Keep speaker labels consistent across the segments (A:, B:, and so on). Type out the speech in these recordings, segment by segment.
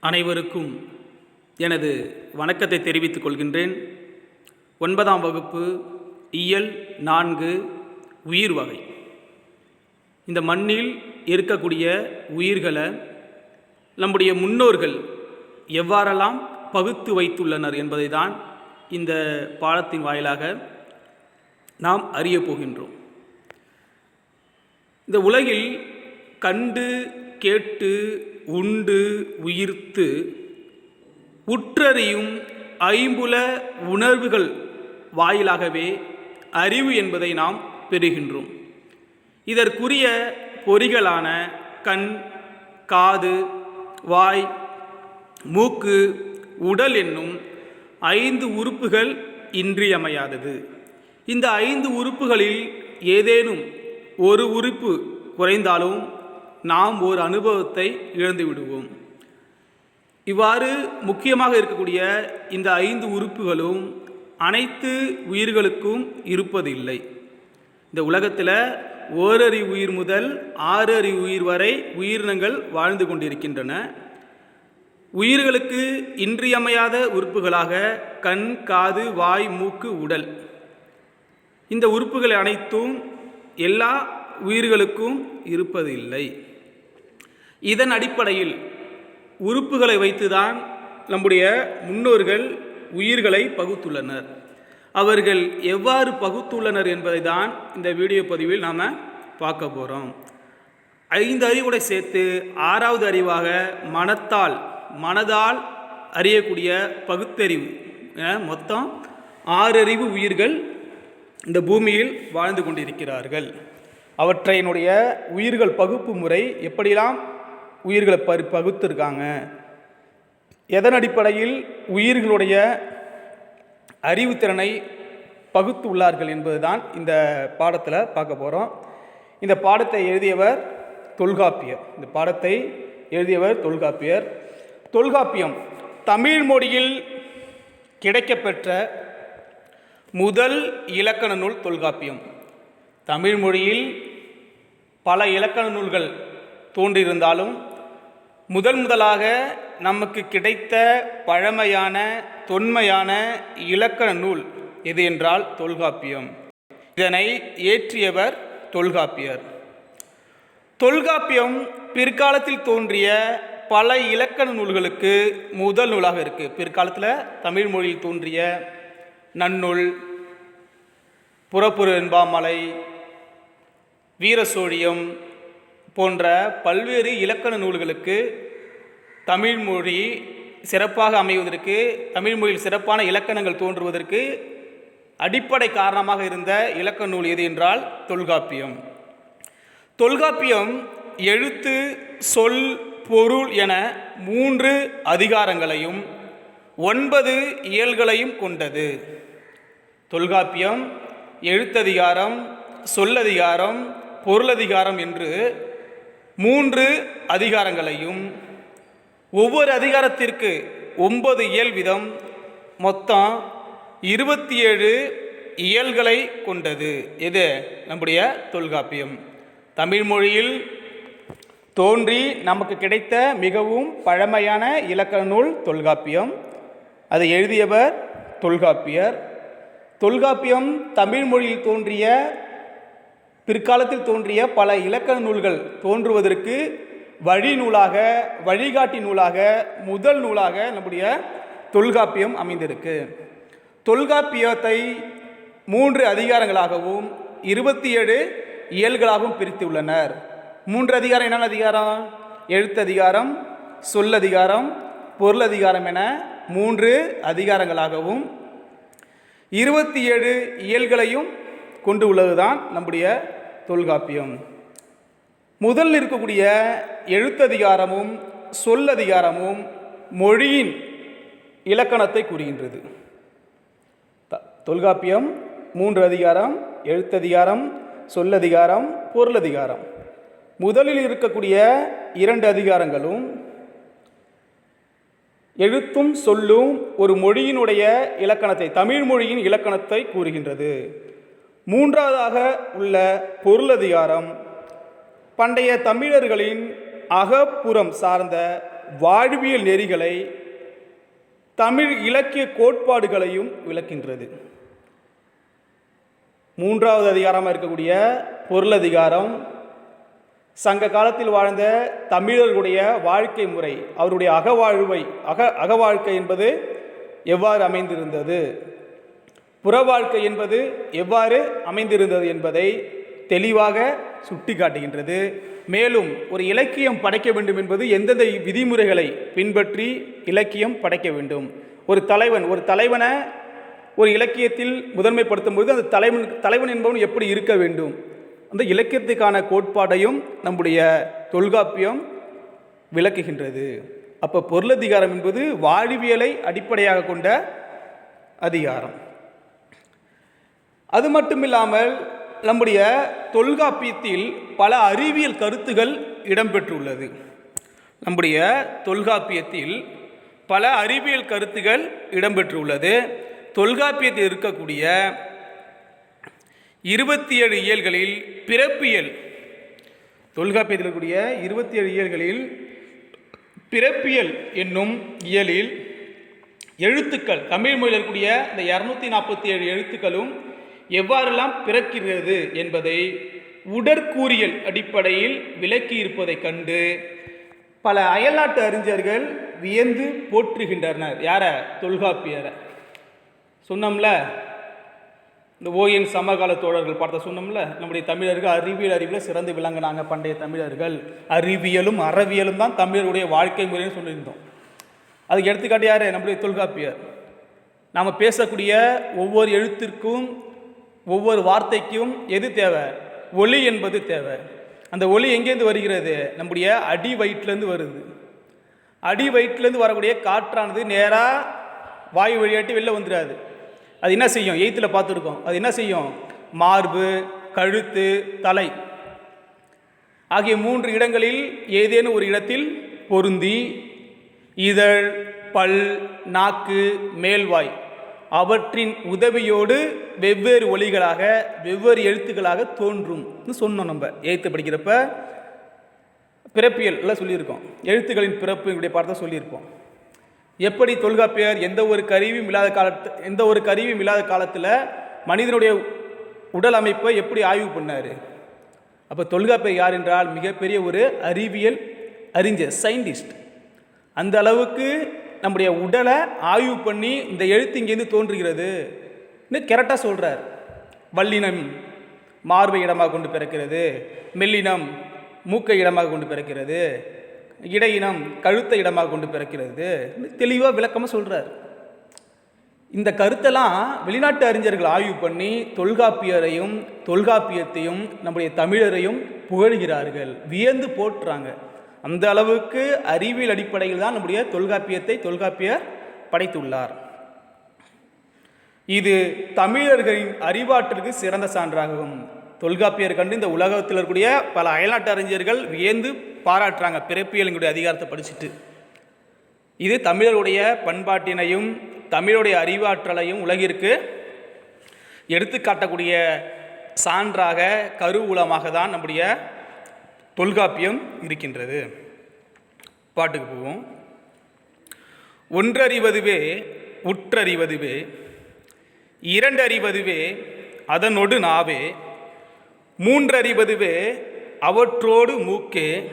A: அனைவருக்கும் எனது வணக்கத்தை தெரிவித்துக் கொள்கின்றேன். ஒன்பதாம் வகுப்பு இயல் நான்கு உயிர் வகை. இந்த மண்ணில் இருக்கக்கூடிய உயிர்களை நம்முடைய முன்னோர்கள் எவ்வாறெல்லாம் பகுத்து வைத்துள்ளனர் என்பதை தான் இந்த பாடத்தின் வாயிலாக நாம் அறியப் போகின்றோம். இந்த உலகில் கண்டு கேட்டு உண்டு உயிர்த்து உற்றறியும் ஐம்புல உணர்வுகள் வாயிலாகவே அறிவு என்பதை நாம் பெறுகின்றோம். இதற்குரிய பொறிகளான கண் காது வாய் மூக்கு உடல் என்னும் ஐந்து உறுப்புகள் இன்றியமையாதது. இந்த ஐந்து உறுப்புகளில் ஏதேனும் ஒரு உறுப்பு குறைந்தாலும் நாம் ஒரு அனுபவத்தை இழந்து விடுவோம். இவ்வாறு முக்கியமாக இருக்கக்கூடிய இந்த ஐந்து உறுப்புகளும் அனைத்து உயிர்களுக்கும் இருப்பதில்லை. இந்த உலகத்தில் ஓரறி உயிர் முதல் ஆறு அறி உயிர் வரை உயிரினங்கள் வாழ்ந்து கொண்டிருக்கின்றன. உயிர்களுக்கு இன்றியமையாத உறுப்புகளாக கண் காது வாய் மூக்கு உடல். இந்த உறுப்புகள் அனைத்தும் எல்லா உயிர்களுக்கும் இருப்பதில்லை. இதன் அடிப்படையில் உறுப்புகளை வைத்துதான் நம்முடைய முன்னோர்கள் உயிர்களை பகுத்துள்ளனர். அவர்கள் எவ்வாறு பகுத்துள்ளனர் என்பதை தான் இந்த வீடியோ பதிவில் நாம் பார்க்க போகிறோம் ஐந்து அறிவுடை சேர்த்து ஆறாவது அறிவாக மனத்தால் மனதால் அறியக்கூடிய பகுத்தறிவு. என மொத்தம் ஆறு அறிவு உயிர்கள் இந்த பூமியில் வாழ்ந்து கொண்டிருக்கிறார்கள். அவற்றையினுடைய உயிர்கள் பகுப்பு முறை எப்படிலாம் உயிர்களை பரு பகுத்திருக்காங்க. எதன் அடிப்படையில் உயிர்களுடைய அறிவுத்திறனை பகுத்து உள்ளார்கள் என்பதுதான் இந்த பாடத்தில் பார்க்க போகிறோம் இந்த பாடத்தை எழுதியவர் தொல்காப்பியர். இந்த பாடத்தை எழுதியவர் தொல்காப்பியர். தொல்காப்பியம் தமிழ் மொழியில் கிடைக்கப்பெற்ற முதல் இலக்கண நூல் தொல்காப்பியம். தமிழ் மொழியில் பல இலக்கண நூல்கள் தோன்றியிருந்தாலும் முதல் முதலாக நமக்கு கிடைத்த பழமையான தொன்மையான இலக்கண நூல் எது என்றால் தொல்காப்பியம். இதனை இயற்றியவர் தொல்காப்பியர். தொல்காப்பியம் பிற்காலத்தில் தோன்றிய பல இலக்கண நூல்களுக்கு முதல் நூலாக இருக்குது பிற்காலத்தில் தமிழ் மொழியில் தோன்றிய நன்னூல் புறப்புறு என்பாமலை வீரசோழியம் போன்ற பல்வேறு இலக்கண நூல்களுக்கு தமிழ்மொழி சிறப்பாக அமைவதற்கு தமிழ்மொழியில் சிறப்பான இலக்கணங்கள் தோன்றுவதற்கு அடிப்படை காரணமாக இருந்த இலக்கண நூல் எது என்றால் தொல்காப்பியம். தொல்காப்பியம் எழுத்து சொல் பொருள் என மூன்று அதிகாரங்களையும் ஒன்பது இயல்களையும் கொண்டது. தொல்காப்பியம் எழுத்ததிகாரம் சொல்லதிகாரம் பொருளதிகாரம் என்று மூன்று அதிகாரங்களையும் ஒவ்வொரு அதிகாரத்திற்கு ஒன்பது இயல் விதம் மொத்தம் இருபத்தி ஏழு இயல்களை கொண்டது. இது நம்முடைய தொல்காப்பியம். தமிழ் மொழியில் தோன்றி நமக்கு கிடைத்த மிகவும் பழமையான இலக்கண நூல் தொல்காப்பியம். அதை எழுதியவர் தொல்காப்பியர். தொல்காப்பியம் தமிழ் மொழியில் தோன்றிய பிற்காலத்தில் தோன்றிய பல இலக்கண நூல்கள் தோன்றுவதற்கு வழி நூலாக வழிகாட்டி நூலாக முதல் நூலாக நம்முடைய தொல்காப்பியம் அமைந்திருக்கு. தொல்காப்பியத்தை மூன்று அதிகாரங்களாகவும் இருபத்தி ஏழு இயல்களாகவும் பிரித்துள்ளனர். மூன்று அதிகாரம் என்னென்ன அதிகாரம்? எழுத்ததிகாரம் சொல்லதிகாரம் பொருளதிகாரம் என மூன்று அதிகாரங்களாகவும் இருபத்தி ஏழு இயல்களையும் கொண்டு உள்ளதுதான் நம்முடைய தொல்காப்பியம். முதலில் இருக்கக்கூடிய எழுத்ததிகாரமும் சொல்லதிகாரமும் மொழியின் இலக்கணத்தை கூறுகின்றது. த- தொல்காப்பியம் மூன்று அதிகாரம் எழுத்ததிகாரம் சொல்லதிகாரம் பொருளதிகாரம். முதலில் இருக்கக்கூடிய இரண்டு அதிகாரங்களும் எழுத்தும் சொல்லும் ஒரு மொழியினுடைய இலக்கணத்தை தமிழ் மொழியின் இலக்கணத்தை கூறுகின்றது. மூன்றாவதாக உள்ள பொருளதிகாரம். பண்டைய தமிழர்களின் அகப்புறம் சார்ந்த வாழ்வியல் நெறிகளை தமிழ் இலக்கிய கோட்பாடுகளையும் விளக்கின்றது மூன்றாவது அதிகாரமாக இருக்கக்கூடிய பொருளதிகாரம். சங்க காலத்தில் வாழ்ந்த தமிழர்களுடைய வாழ்க்கை முறை அவருடைய அகவாழ்வை அக அகவாழ்க்கை என்பது எவ்வாறு அமைந்திருந்தது? புற வாழ்க்கை என்பது எவ்வாறு அமைந்திருந்தது என்பதை தெளிவாக சுட்டி காட்டுகின்றது மேலும் ஒரு இலக்கியம் படைக்க வேண்டும் என்பது எந்தெந்த விதிமுறைகளை பின்பற்றி இலக்கியம் படைக்க வேண்டும். ஒரு தலைவன் ஒரு தலைவனை ஒரு இலக்கியத்தில் முதன்மைப்படுத்தும் பொழுது அந்த தலைவன் தலைவன் என்பவன் எப்படி இருக்க வேண்டும்? அந்த இலக்கியத்துக்கான கோட்பாடையும் நம்முடைய தொல்காப்பியம் விளக்குகின்றது. அப்போ பொருளதிகாரம் என்பது வாழ்வியலை அடிப்படையாக கொண்ட அதிகாரம். அது மட்டும் இல்லாமல் நம்முடைய தொல்காப்பியத்தில் பல அறிவியல் கருத்துகள் இடம்பெற்றுள்ளது. நம்முடைய தொல்காப்பியத்தில் பல அறிவியல் கருத்துகள் இடம்பெற்றுள்ளது. தொல்காப்பியத்தில் இருக்கக்கூடிய இருபத்தி ஏழு இயல்களில் பிறப்பியல் தொல்காப்பியத்தில் இருக்கக்கூடிய இருபத்தி ஏழு இயல்களில் பிறப்பியல் என்னும் இயலில் எழுத்துக்கள் தமிழ் மொழியில் இருக்கக்கூடிய இந்த இரநூத்தி நாற்பத்தி ஏழு எழுத்துக்களும் எவ்வாறெல்லாம் பிறக்கிறது என்பதை உடற்கூறியல் அடிப்படையில் விலக்கி இருப்பதை கண்டு பல அயல்நாட்டு அறிஞர்கள் வியந்து போற்றுகின்றனர். யார? தொல்காப்பியரை. சொன்னோம்ல இந்த ஓஎன் சமகால தோழர்கள் பார்த்த சொன்னோம்ல நம்முடைய தமிழர்கள் அறிவியல் அறிவியல் சிறந்து விளங்கினாங்க பண்டைய தமிழர்கள். அறிவியலும் அறவியலும் தான் தமிழருடைய வாழ்க்கை முறைன்னு சொல்லியிருந்தோம். அதுக்கு எடுத்துக்காட்டு யார்? நம்முடைய தொல்காப்பியர். நாம் பேசக்கூடிய ஒவ்வொரு எழுத்திற்கும் ஒவ்வொரு வார்த்தைக்கும் எது தேவை? ஒளி என்பது தேவை. அந்த ஒளி எங்கேருந்து வருகிறது? நம்முடைய அடி வயிற்றுலேருந்து வருது. அடி வயிற்றுலேருந்து வரக்கூடிய காற்றானது நேராக வாயு வழியாட்டி வெளில வந்துடாது அது என்ன செய்யும்? எய்த்தில் பார்த்துருக்கோம். அது என்ன செய்யும்? மார்பு கழுத்து தலை ஆகிய மூன்று இடங்களில் ஏதேனும் ஒரு இடத்தில் பொருந்தி இதழ் பல் நாக்கு மேல்வாய் அவற்றின் உதவியோடு வெவ்வேறு ஒலிகளாக வெவ்வேறு எழுத்துக்களாக தோன்றும்னு சொன்னோம் நம்ம. எழுத்து படிக்கிறப்ப பிறப்பியல் எல்லாம் சொல்லியிருக்கோம். எழுத்துக்களின் பிறப்பு இப்படி பார்த்து சொல்லியிருப்போம். எப்படி தொல்காப்பியர் எந்த ஒரு கருவியும் இல்லாத காலத்து எந்த ஒரு கருவியும் இல்லாத காலத்தில் மனிதனுடைய உடல் அமைப்பை எப்படி ஆய்வு பண்ணார்? அப்போ தொல்காப்பியர் யார் என்றால் மிகப்பெரிய ஒரு அறிவியல் அறிஞர் சயின்டிஸ்ட். அந்த அளவுக்கு நம்முடைய உடலை ஆய்வு பண்ணி இந்த எழுத்து இங்கேருந்து தோன்றுகிறது. இன்னும் கரெக்டாக சொல்கிறார் வல்லினம் மார்பை இடமாக கொண்டு பிறக்கிறது. மெல்லினம் மூக்கை இடமாக கொண்டு பிறக்கிறது. இடையினம் கழுத்தை இடமாக கொண்டு பிறக்கிறது. தெளிவாக விளக்கமாக சொல்கிறார் இந்த கருத்தெல்லாம் வெளிநாட்டு அறிஞர்கள் ஆய்வு பண்ணி தொல்காப்பியரையும் தொல்காப்பியத்தையும் நம்முடைய தமிழரையும் புகழ்கிறார்கள். வியந்து போட்டுறாங்க அந்த அளவுக்கு அறிவியல் அடிப்படையில் தான் நம்முடைய தொல்காப்பியத்தை தொல்காப்பியர் படைத்துள்ளார். இது தமிழர்களின் அறிவாற்றலுக்கு சிறந்த சான்றாகும். தொல்காப்பியர் கண்டு இந்த உலகத்தில் இருக்கக்கூடிய பல அயல்நாட்டு அறிஞர்கள் வியந்து பாராட்டுறாங்க. பிறப்பியலுடைய அதிகாரத்தை படிச்சுட்டு. இது தமிழருடைய பண்பாட்டினையும் தமிழுடைய அறிவாற்றலையும் உலகிற்கு எடுத்துக்காட்டக்கூடிய சான்றாக கருவூலமாக தான் நம்முடைய தொல்காப்பியம் இருக்கின்றது. பாட்டுக்கு போவோம். ஒன்றறிவதுவே உற்றறிவதுவே இரண்டறிவதுவே அதனொடு நாவே. மூன்றறிவதுவே அவற்றோடு மூக்கே.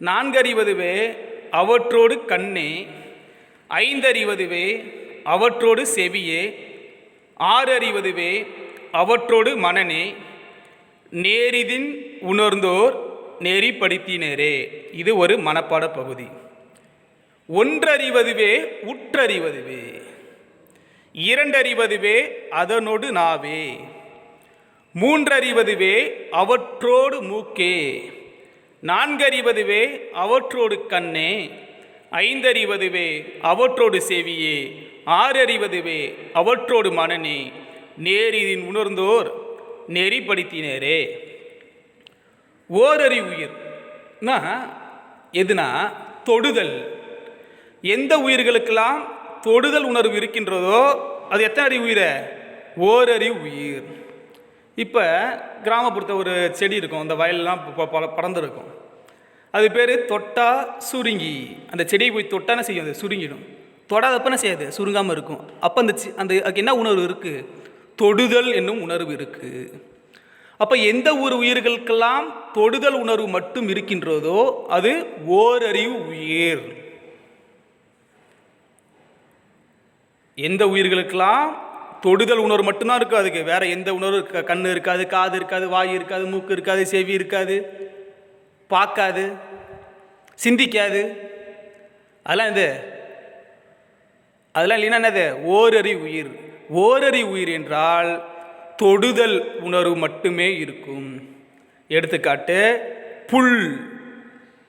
A: நான்கறிவதுவே அவற்றோடு கண்ணே. ஐந்தறிவதுவே அவற்றோடு செவியே. ஆறறிவதுவே அவற்றோடு மனநே. நேரிதின் உணர்ந்தோர் நெறிப்படுத்தினரே. இது ஒரு மனப்பாட பகுதி. ஒன்றறிவதுவே உற்றறிவதுவே. இரண்டறிவதுவே அதனோடு நாவே. மூன்றறிவதுவே அவற்றோடு மூக்கே. நான்கறிவதுவே அவற்றோடு கண்ணே. ஐந்தறிவதுவே அவற்றோடு செவியே. ஆறறிவதுவே அவற்றோடு மனநே. நேரிதின் உணர்ந்தோர் நெறிப்படுத்தினரே. ஓரறிவு உயிர்னா எதுனா தொடுதல். எந்த உயிர்களுக்கெல்லாம் தொடுதல் உணர்வு இருக்கின்றதோ அது எத்தனை அறிவு உயிரை? ஓரறிவு உயிர். இப்போ கிராமப்புறத்த ஒரு செடி இருக்கும். அந்த வயல்லாம் ப- ப- பறந்துருக்கும் அது பேர் தொட்டா சுருங்கி. அந்த செடியை போய் தொட்டானே செய்யும்? அது சுருங்கிடும். தொடாதப்பன செய்யாது? சுருங்காமல் இருக்கும். அப்போ அந்த சி- அந்த அதுக்கு என்ன உணர்வு இருக்குது தொடுதல் என்னும் உணர்வு இருக்குது அப்போ எந்த ஒரு உயிர்களுக்கெல்லாம் தொடுதல் உணர்வு மட்டும் இருக்கின்றதோ அது ஓரறிவு உயிர். எந்த உயிர்களுக்கெல்லாம் தொடுதல் உணர்வு மட்டும்தான் இருக்கும் அதுக்கு. வேறு எந்த உணர்வு கண் இருக்காது காது இருக்காது வாய் இருக்காது மூக்கு இருக்காது செவி இருக்காது. பார்க்காது. சிந்திக்காது. அதெல்லாம் இது. அதெல்லாம் இல்லைன்னா என்னது? ஓரறி உயிர். ஓரறி உயிர் என்றால் தொடுதல் உணர்வு மட்டுமே இருக்கும். எடுத்துக்காட்டு புல்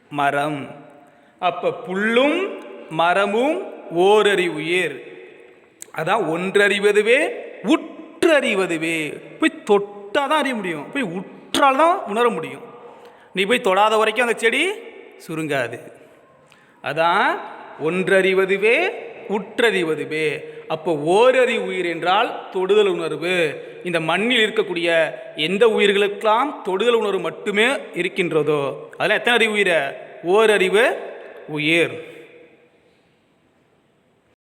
A: மரம். அப்போ புல்லும் மரமும் ஓரறி உயிர். அதான் ஒன்றறிவதுவே உற்றறிவதுவே. போய் தொட்டால் தான் அறிய முடியும். போய் உற்றால் தான் உணர முடியும். நீ போய் தொடாத வரைக்கும் அந்த செடி சுருங்காது. அதான் ஒன்றறிவதுவே உற்றறிவதுவே. அப்போ ஓரறி உயிர் என்றால் தொடுதல் உணர்வு. இந்த மண்ணில் இருக்கக்கூடிய எந்த உயிர்களுக்கெல்லாம் தொடுதல் உணர்வு மட்டுமே இருக்கின்றதோ அதெல்லாம் எத்தனை அறிவு உயிரை? ஓரறிவு உயிர்.